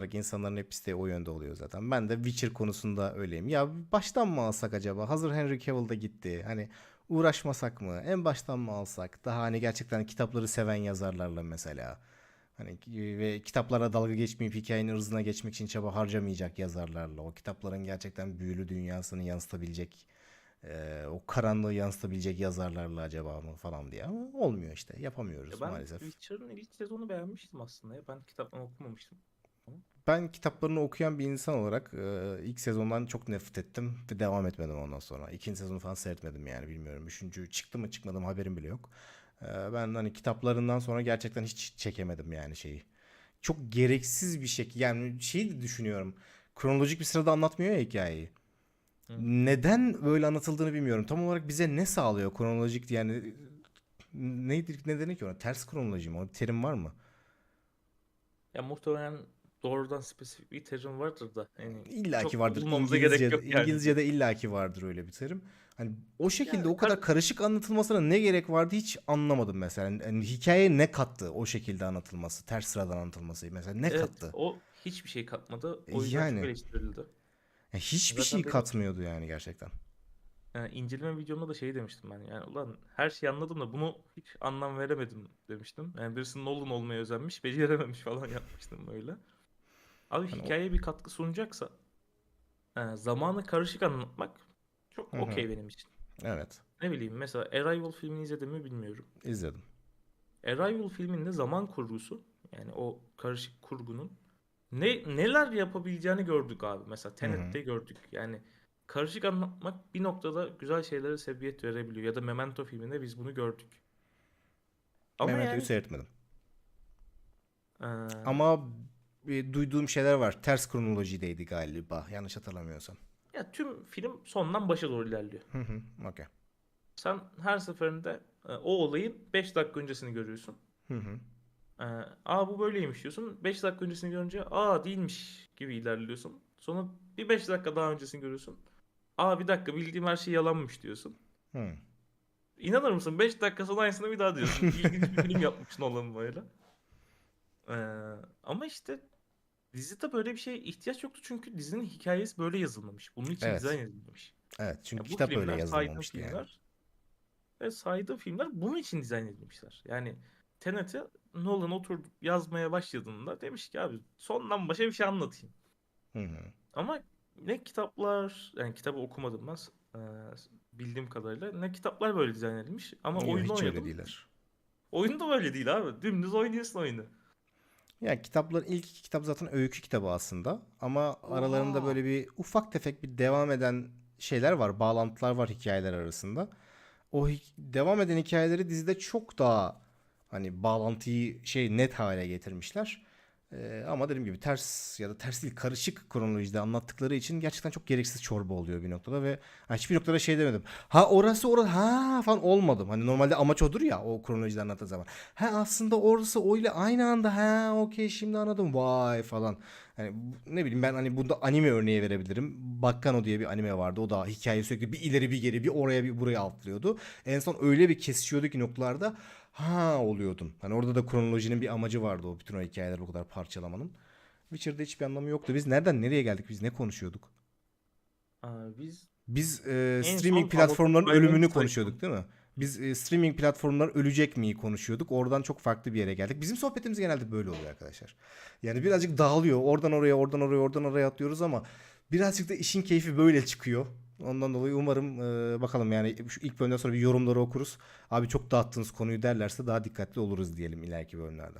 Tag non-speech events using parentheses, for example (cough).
Bak insanların hepsi de o yönde oluyor zaten. Ben de Witcher konusunda öyleyim. Ya baştan mı alsak acaba? Hazır Henry Cavill da gitti. Hani uğraşmasak mı? En baştan mı alsak? Daha hani gerçekten kitapları seven yazarlarla mesela. Hani ve kitaplara dalga geçmeyip hikayenin ırzına geçmek için çaba harcamayacak yazarlarla. O kitapların gerçekten büyülü dünyasını yansıtabilecek, e, o karanlığı yansıtabilecek yazarlarla acaba mı falan diye. Ama olmuyor işte. Yapamıyoruz Ya ben maalesef. Witcher'ın ilk sezonu beğenmiştim aslında ya. Ben kitaptan okumamıştım. Ben kitaplarını okuyan bir insan olarak e, ilk sezondan çok nefret ettim ve devam etmedim ondan sonra. İkinci sezonu falan seyretmedim yani bilmiyorum. Üçüncü çıktı mı çıkmadı mı haberim bile yok. E, ben hani kitaplarından sonra gerçekten hiç çekemedim yani şeyi. Çok gereksiz bir şekilde yani şeyi de düşünüyorum. Kronolojik bir sırada anlatmıyor ya hikayeyi. Hı. Neden böyle anlatıldığını bilmiyorum. Tam olarak bize ne sağlıyor kronolojik yani neydi ne denir ki ona? Ters kronoloji mi? O bir terim var mı? Ya muhtemelen doğrudan spesifik bir terim vardır da. Yani İlla ki vardır. bulmamıza İngilizce, gerek yok yani. İngilizce'de illaki vardır öyle bir terim. Hani o şekilde Yani o kadar kar- karışık anlatılmasına ne gerek vardı hiç anlamadım mesela. Yani hikayeye ne kattı o şekilde anlatılması, ters sıradan anlatılması mesela ne Evet, kattı? o hiçbir şey katmadı. O yüzden Yani. çok eleştirildi. Yani hiçbir Zaten şey benim- katmıyordu yani gerçekten. Yani inceleme videomda da şey demiştim ben. Yani ulan her şeyi anladım da bunu hiç anlam veremedim demiştim. Yani birisi Nolan olmaya özenmiş, becerememiş falan (laughs) yapmıştım böyle. Abi Hani o- hikayeye bir katkı sunacaksa e, zamanı karışık anlatmak çok okey benim için. Evet, Ne bileyim mesela Arrival filmini izledim mi bilmiyorum. izledim. Arrival filminde zaman kurgusu yani o karışık kurgunun ne neler yapabileceğini gördük abi. Mesela Tenet'te gördük. Yani karışık anlatmak bir noktada güzel şeylere sebebiyet verebiliyor. Ya da Memento filminde biz bunu gördük. Ama Memento'yu yani seyretmedim. eee, Ama bir duyduğum şeyler var. Ters kronolojideydi galiba. Yanlış hatırlamıyorsam. ya tüm film sondan başa doğru ilerliyor. Hı hı, okey. Sen her seferinde e, o olayın 5 dakika öncesini görüyorsun. Hı hı. Ee, aa bu böyleymiş diyorsun. 5 dakika öncesini görünce aa değilmiş gibi ilerliyorsun. Sonra bir 5 dakika daha öncesini görüyorsun. Aa bir dakika bildiğim her şey yalanmış diyorsun. Hı. İnanır mısın 5 dakika sonra aynısını bir daha diyorsun. İlginç bir film yapmışsın olan böyle. Ee, ama işte dizide böyle bir şeye ihtiyaç yoktu çünkü dizinin hikayesi böyle yazılmamış. Bunun için Evet. dizayn edilmemiş. Evet çünkü Ya bu kitap öyle filmler, saydığım yazılmamıştı yani. filmler ve saydığım filmler bunun için dizayn edilmişler. Yani Tenet'i Nolan oturup yazmaya başladığında demiş ki abi sondan başa bir şey anlatayım. Hı hı. Ama ne kitaplar yani kitabı okumadım ben eee, bildiğim kadarıyla ne kitaplar böyle dizayn edilmiş ama Yok, oyunu hiç öyle oynadım. değiller. Oyun da böyle değil abi. Dümdüz oynuyorsun oyunu. Ya kitapların ilk iki kitap zaten öykü kitabı aslında. Ama aralarında Oha. böyle bir ufak tefek bir devam eden şeyler var. Bağlantılar var hikayeler arasında. O hi- devam eden hikayeleri dizide çok daha hani bağlantıyı şey net hale getirmişler. Ee, ama dediğim gibi ters ya da ters değil karışık kronolojide anlattıkları için gerçekten çok gereksiz çorba oluyor bir noktada ve ha, hiçbir noktada şey demedim. Ha orası orası ha falan olmadım. Hani normalde amaç odur ya o kronolojide anlattığı zaman. Ha aslında orası öyle aynı anda ha okey şimdi anladım vay falan. Hani ne bileyim ben hani bunda anime örneği verebilirim. Bakkano diye bir anime vardı. O da hikaye sürekli bir ileri bir geri bir oraya bir buraya atlıyordu. En son öyle bir kesişiyordu ki noktalarda ha oluyordun. Hani orada da kronolojinin bir amacı vardı o bütün o hikayeleri bu kadar parçalamanın. Witcher'da hiçbir anlamı yoktu. Biz nereden nereye geldik? Biz ne konuşuyorduk? Aa, biz Biz e, En streaming son platformların Amazon ölümünü konuşuyorduk değil mi? Biz e, streaming platformlar ölecek mi konuşuyorduk. Oradan çok farklı bir yere geldik. Bizim sohbetimiz genelde böyle oluyor arkadaşlar. Yani birazcık dağılıyor. Oradan oraya, oradan oraya, oradan oraya atlıyoruz ama birazcık da işin keyfi böyle çıkıyor. Ondan dolayı umarım e, bakalım yani şu ilk bölümden sonra bir yorumları okuruz. Abi çok dağıttınız konuyu derlerse daha dikkatli oluruz diyelim ileriki bölümlerde.